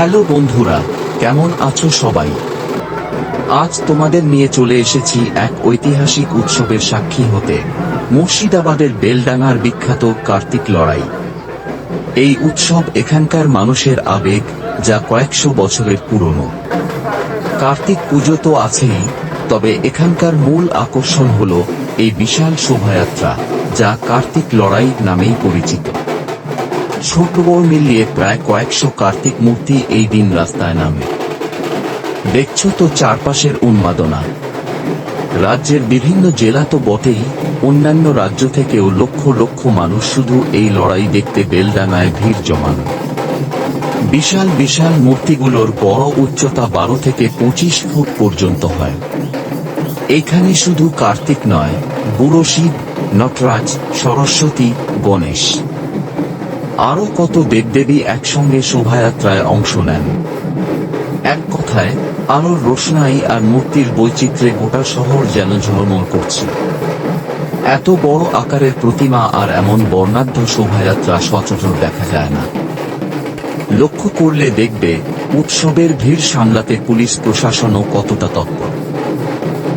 Hello বন্ধুরা, কেমন আছো সবাই? আজ তোমাদের নিয়ে চলে এসেছি এক ঐতিহাসিক উৎসবের সাক্ষী হতে, মুর্শিদাবাদের বেলডাঙ্গার বিখ্যাত কার্তিক লড়াই। এই উৎসব এখানকার মানুষের আবেগ, যা কয়েকশো বছরের পুরনো। কার্তিক পুজো তো আছেই, তবে এখানকার মূল আকর্ষণ হল এই বিশাল শোভাযাত্রা, যা কার্তিক লড়াই নামেই পরিচিত। ছোট বড় মিলিয়ে প্রায় কয়েকশো কার্তিক মূর্তি এই দিন রাস্তায় নামে। দেখছ তো চারপাশের উন্মাদনা। রাজ্যের বিভিন্ন জেলা তো বটেই, অন্যান্য রাজ্য থেকেও লক্ষ লক্ষ মানুষ শুধু এই লড়াই দেখতে বেলডাঙায় ভিড় জমান। বিশাল বিশাল মূর্তিগুলোর বড় উচ্চতা বারো থেকে পঁচিশ ফুট পর্যন্ত হয়। এখানে শুধু কার্তিক নয়, বুড়ো শিব, নটরাজ, সরস্বতী, গণেশ। আরও কত দেবদেবী একসঙ্গে শোভাযাত্রায় অংশ নেন। এক কথায়, আলোর রোশনাই আর মূর্তির বৈচিত্র্যে গোটা শহর যেন ঝলমল করছে। এত বড় আকারের প্রতিমা আর এমন বর্ণাঢ্য শোভাযাত্রা সচরাচর দেখা যায় না। লক্ষ্য করলে দেখবে, উৎসবের ভিড় সামলাতে পুলিশ প্রশাসনও কতটা তৎপর।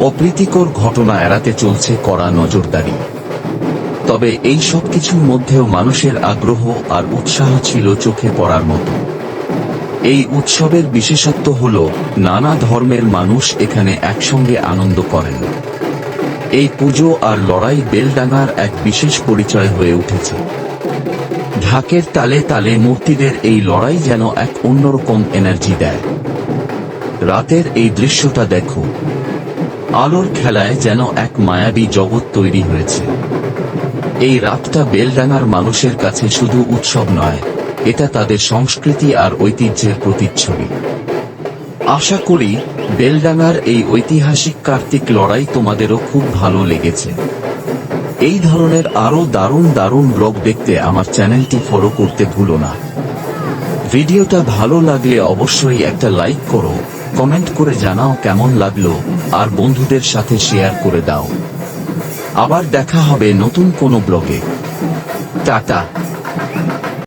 অপ্রীতিকর ঘটনা এড়াতে চলছে কড়া নজরদারি। তবে এই সব কিছুর মধ্যেও মানুষের আগ্রহ আর উৎসাহ ছিল চোখে পড়ার মতো। এই উৎসবের বিশেষত্ব হল, নানা ধর্মের মানুষ এখানে একসঙ্গে আনন্দ করেন। এই পুজো আর লড়াই বেলডাঙ্গার এক বিশেষ পরিচয় হয়ে উঠেছে। ঢাকের তালে তালে মূর্তিদের এই লড়াই যেন এক অন্যরকম এনার্জি দেয়। রাতের এই দৃশ্যটা দেখো। আলোর খেলায় যেন এক মায়াবী জগৎ তৈরি হয়েছে। এই রাতটা বেলডাঙ্গার মানুষের কাছে শুধু উৎসব নয়, এটা তাদের সংস্কৃতি আর ঐতিহ্যের প্রতিচ্ছবি। আশা করি বেলডাঙ্গার এই ঐতিহাসিক কার্তিক লড়াই তোমাদেরও খুব ভালো লেগেছে। এই ধরনের আরও দারুণ দারুণ ব্লগ দেখতে আমার চ্যানেলটি ফলো করতে ভুলো না। ভিডিওটা ভালো লাগলে অবশ্যই একটা লাইক করো, কমেন্ট করে জানাও কেমন লাগল, আর বন্ধুদের সাথে শেয়ার করে দাও। আবার দেখা হবে নতুন কোনো ব্লগে। টাটা।